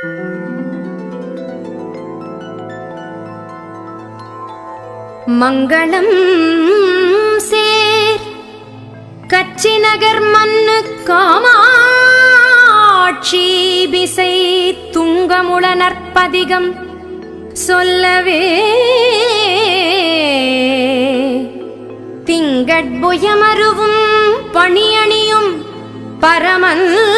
மங்களம் சேர். கச்சி நகர் மண்ணு காமாட்சி பிசை. துங்கமுள நற்பதிகம் சொல்லவே. திங்கட்புயமருவும் பணியணியும் பரமன்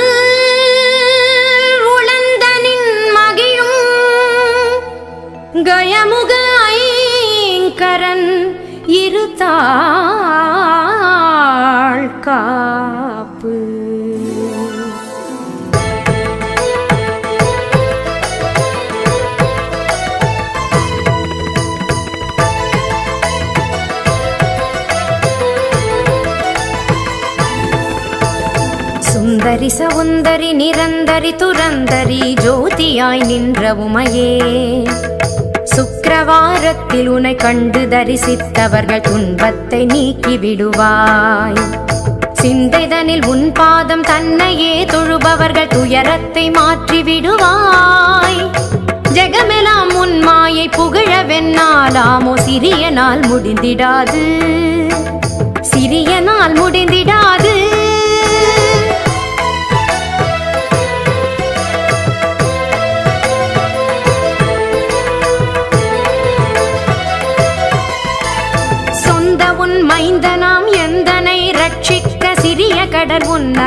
கயமுக ஐங்கரன் இருத்தாள் காப்பு சுந்தரி சவுந்தரி நிரந்தரி துரந்தரி ஜோதியாய் நின்ற உமையே சுக்கரவாரத்தில் உனை கண்டு தரிசித்தவர்கள் துன்பத்தை நீக்கி விடுவாய் சிந்தைதனில் உன் பாதம் தன்னையே தொழுபவர்கள் துயரத்தை மாற்றி விடுவாய் ஜெகமெலாம் உன் மாயை புகழவென்னாலாமோ சிறிய நாள் முடிந்திடாது. சிறிய நாள் முடிந்திடாது.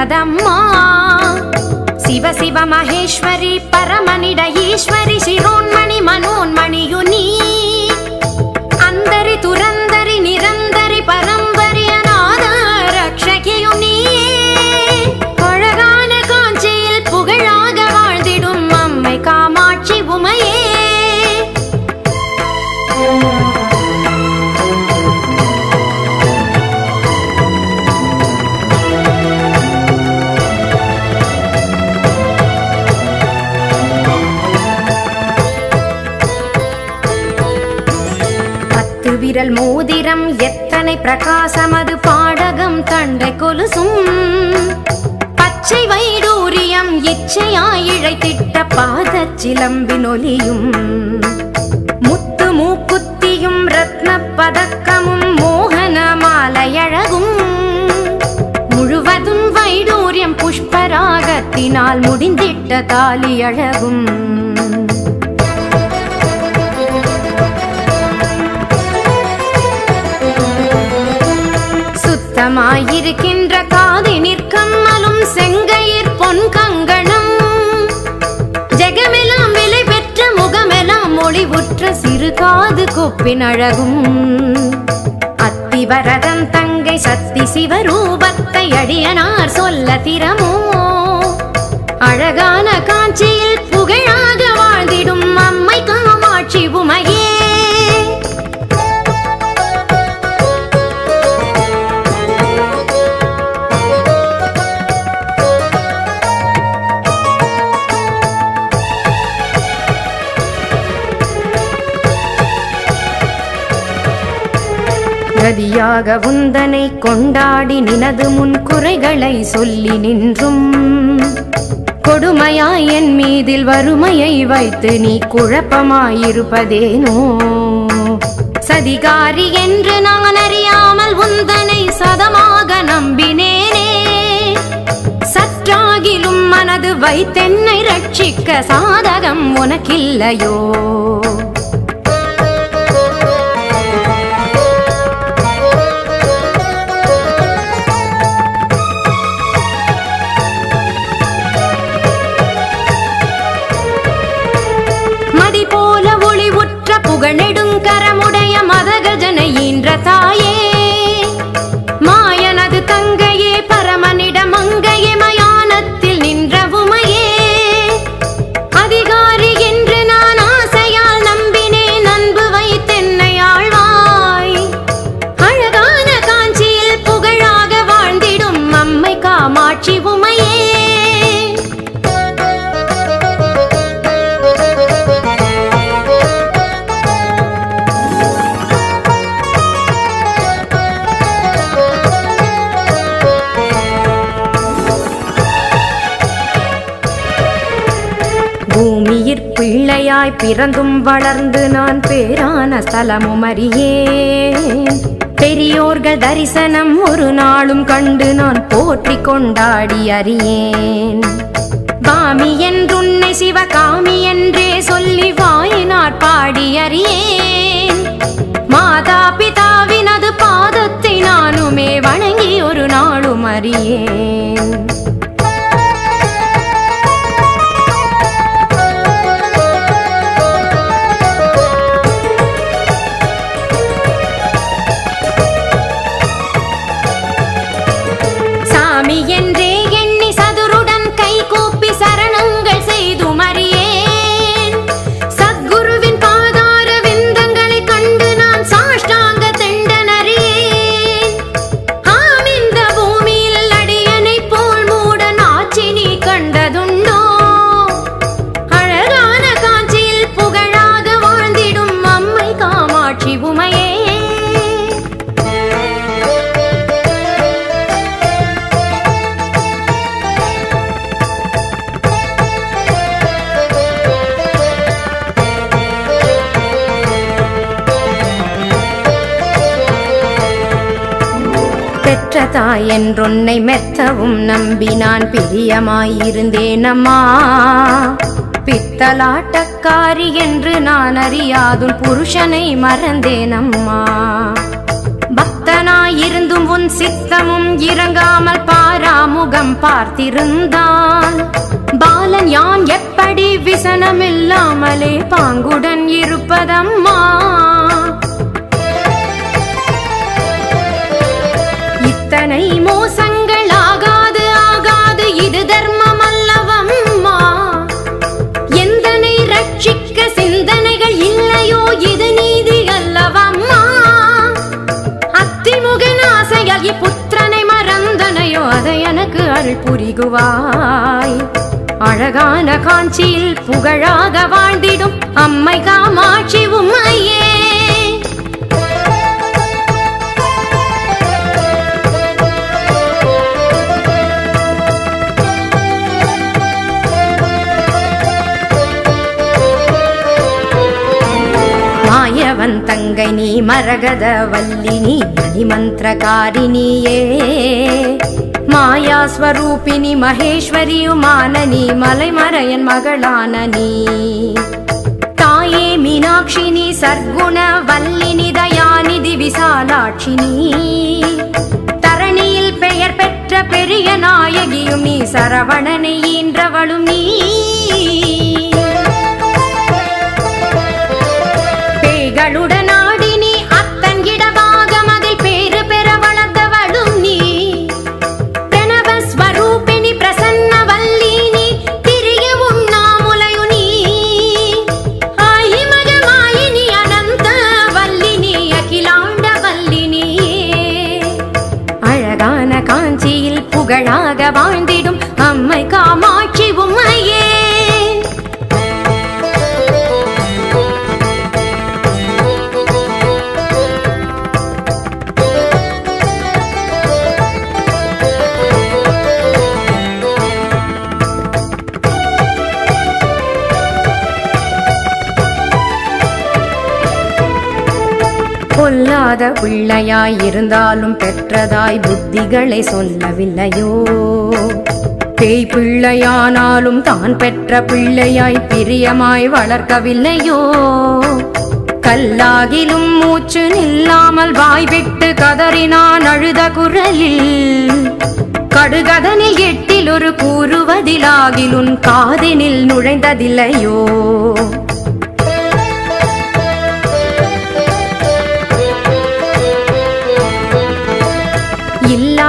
கடல் சிவ சிவ மகேஸ்வரி பரமனிட ஈஸ்வரி சிரோன்மணி மனோன்மணியு மோதிரம் எத்தனை பிரகாசம் அது பாடகம் தண்டை கொலுசும். பச்சை வைடூரியம் இச்சையாய் இழைத்திட்ட பாத சிலம்பின் ஒலியும் முத்து மூக்குத்தியும் ரத்ன பதக்கமும் மோகன மாலையழகும். முழுவதும் வைடூரியம் புஷ்பராகத்தினால் முடிந்திட்ட தாலி அழகும் சுத்தமாயிருக்கின்ற காது நிற்கம்மலும் செங்கையிற் பொன் கங்கணம். ஜெகமெல்லாம் விலை பெற்ற முகமெல்லாம் ஒளிவுற்ற சிறு காது கொப்பின் அழகும். அத்திவரதன் தங்கை சக்தி சிவரூபத்தை அடியனார் சொல்ல திறமோ? அழகான காட்சியில் கதியாக உந்தனை கொண்டாடி நினது முன் குறைகளை சொல்லி நின்றும். கொடுமையாய் என் மீதில் வறுமையை வைத்து நீ குழப்பமாயிருப்பதேனோ? சதிகாரி என்று நான் அறியாமல் உந்தனை சதமாக நம்பினேனே. சற்றாகிலும் மனது வைத்தென்னை ரட்சிக்க சாதகம் உனக்கில்லையோ? புகழெடும் கரமுடைய மதகஜனை ஈன்ற தாயே. பிள்ளையாய் பிறந்தும் வளர்ந்து நான் பேரான ஸ்தலமும் அறியேன். பெரியோர்கள் தரிசனம் ஒரு நாளும் கண்டு நான் போற்றி கொண்டாடி அறியேன். பாமி என்றுன்னை சிவகாமி என்றே சொல்லி வாயினார் பாடி அறியேன். மாதா பிதாவினது பாதத்தை நானுமே வணங்கி ஒரு நாளும் அறியேன். பெற்ற தாய் என்றொன்னை மெத்தவும் நம்பி நான் பிரியமாயிருந்தேன் அம்மா பித்தலாட்டக்காரி என்று நான் அறியாதும் புருஷனை மறந்தேன் அம்மா பக்தனாயிருந்தும் உன் சித்தமும் இறங்காமல் பாராமுகம் பார்த்திருந்தான். பாலன் யான் எப்படி விசனமில்லாமலே பாங்குடன் இருப்பதம்மா. இத்தனை மோசங்கள் ஆகாது ஆகாது இது தர்மம் அல்லவம்மா எந்தனை ரட்சிக்க சிந்தனைகள் இல்லையோ இது நீதி அல்லவம்மா. அத்திமுகன் ஆசையால் இப்புத்திரனை மறந்தனையோ அதை எனக்கு அருள் புரிகுவாய். அழகான காஞ்சியில் புகழாக வாழ்ந்திடும் அம்மை காமாட்சி உம்மையே. கங்கை நீ மரகத வல்லி நீ மணிமந்திரகாரிணியே மாயாஸ்வரூபிணி மகேஸ்வரியுமான நீ மலைமறையன் மகளான நீ தாயே மீனாட்சினி சர்க்குண வல்லினி தயாநிதி விசாலாட்சினி தரணியில் பெயர் பெற்ற பெரிய நாயகியும் நீ சரவணனை ஈன்றவளும் நீ வாழ்ந்திடும் அம்மை காமாய் பொல்லாத பிள்ளையாய் இருந்தாலும் பெற்றதாய் புத்திகளை சொல்லவில்லையோ? பேய் பிள்ளையானாலும் தான் பெற்ற பிள்ளையாய் பிரியமாய் வளர்க்கவில்லையோ? கல்லாகிலும் மூச்சு நில்லாமல் வாய்விட்டு கதறினான் அழுத குரலில். கடுகதனில் எட்டில் ஒரு கூறுவதிலாகிலுன் காதினில் நுழைந்ததில்லையோ?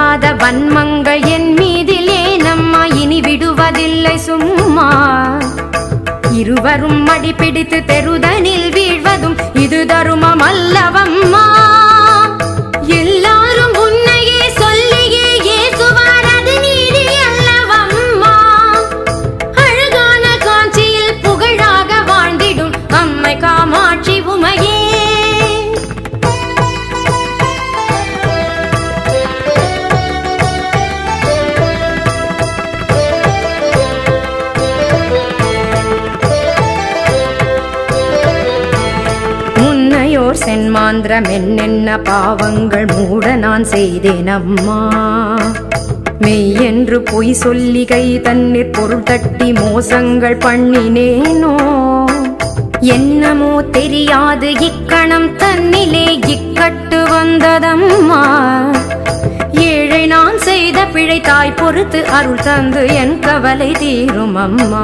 இல்லாத வன்மங்கள் என் மீதிலே நம்மா இனி விடுவதில்லை சும்மா. இருவரும் மடி தெருதனில் வீழ்வதும் இது தருமம் அல்லவம்மா. சென்மாந்திரம் என்னென்ன பாவங்கள் மூட நான் செய்தேன் அம்மா மெய்யென்று பொய் சொல்லி கை தண்ணீர் பொருள் தட்டி மோசங்கள் பண்ணினேனோ. என்னமோ தெரியாது இக்கணம் தன்னிலே இக்கட்டு வந்ததம்மா. ஏழை நான் செய்த பிழை தாய் பொறுத்து அருள் தந்து என் கவலை தீரும் அம்மா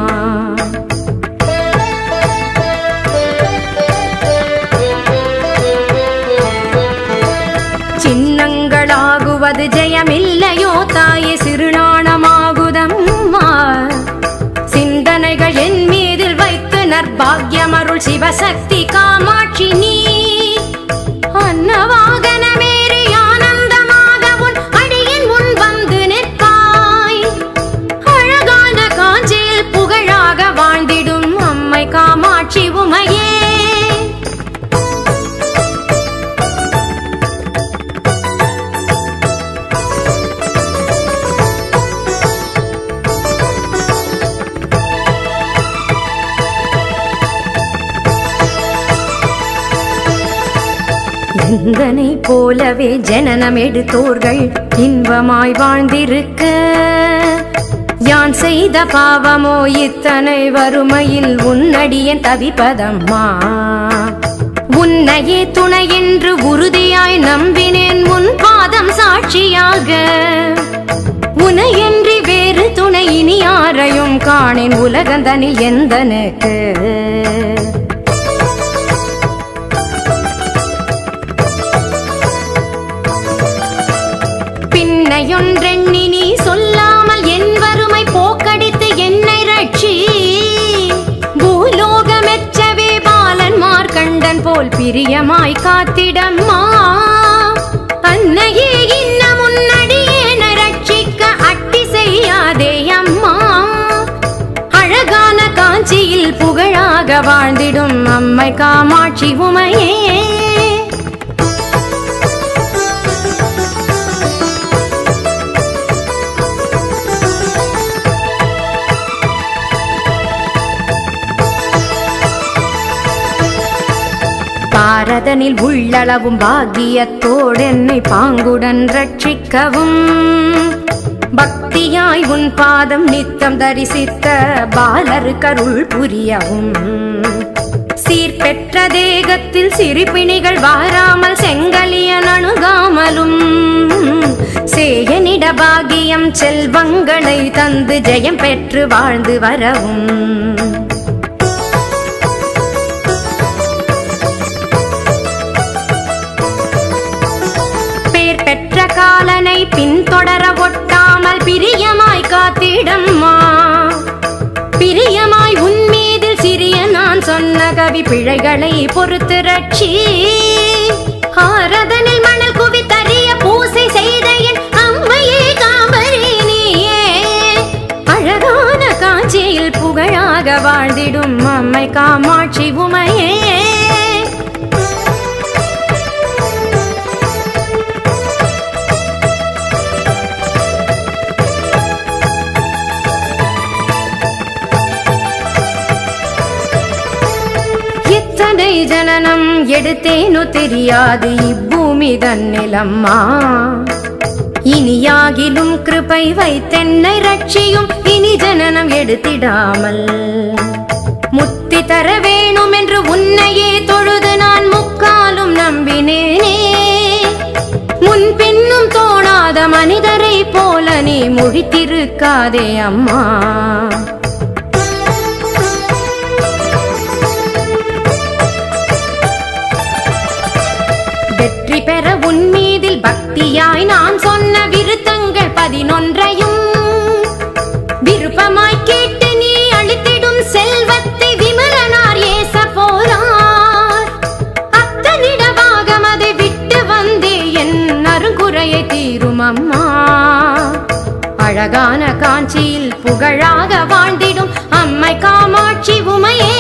அது ஜெயமில்லையோ தாயே சிறுநாணமாகுதம்மா. சிந்தனைகள் என் மீதில் வைத்து நற்பாகியமருள் சிவசக்தி காமாட்சி நீ எந்தனை போலவே ஜனனம் எடுத்தோர்கள் இன்பமாய் வாழ்ந்திருக்க. யான் செய்த பாவமோ இத்தனை வறுமையில் உன்னடியன் தவிப்பதம்மா. உன்னையே துணை என்று உறுதியாய் நம்பினேன் உன் பாதம் சாட்சியாக. உனையன்றி வேறு துணை இனி யாரையும் காணேன் உலகந்தனில் எந்தனுக்கு. பின்னையொன்றெண்ணி நீ சொல்லாமல் என் வறுமை போக்கடித்து என்னை ரட்சி. பூலோகமெச்சவே பாலன் மார்க்கண்டன் போல் பிரியமாய் காத்திடம்மா. அன்னையே இன்ன முன்னடியேன ரட்சிக்க அட்டி செய்யாதே அம்மா. அழகான காஞ்சியில் புகழாக வாழ்ந்திடும் அம்மை காமாட்சி உமையே. பரதனில் உள்ளளவும் பாக்கியத்தோடு என்னை பாங்குடன் ரட்சிக்கவும். பக்தியாய் உன் பாதம் நித்தம் தரிசித்த பாலரு கருள் புரியவும். சீர்பெற்ற தேகத்தில் சிரிப்பிணிகள் வாராமல் செங்கலியன் அணுகாமலும். சேயனிட பாகியம் செல்வங்களை தந்து ஜெயம் பெற்று வாழ்ந்து வரவும். பாவி பிழைகளை பொறுத்து ரட்சி. ஆரதனில் மணல் குவித்தறிய பூசை செய்த என் அம்மையே காமரே நீயே அழகான காஞ்சியில் புகழாக வாழ்ந்திடும் அம்மை காமாட்சி உமையே. ஜனனம் எடுத்தேனோ தெரியாது இப்பூமி தன்னிலம்மா. இனியாகிலும் கிருபை வைத்தென்னை ரட்சியும் இனி ஜனனம் எடுத்திடாமல். முத்தி தர வேணும் என்று உன்னையே தொழுது நான் முக்காலும் நம்பினேனே. முன்பின்னும் தோணாத மனிதரை போல நீ முழித்திருக்காதே அம்மா. பக்தியாய் நான் சொன்ன விருத்தங்கள் பதினொன்றையும் விருப்பமாய் கேட்டு நீ அளித்திடும் செல்வத்தை விமலனார் ஏச போறார் அத்தனிடமாக அதை விட்டு வந்தே என் அருங்குறையை தீரும் அம்மா. அழகான காஞ்சியில் புகழாக வாழ்ந்திடும் அம்மை காமாட்சி உமையே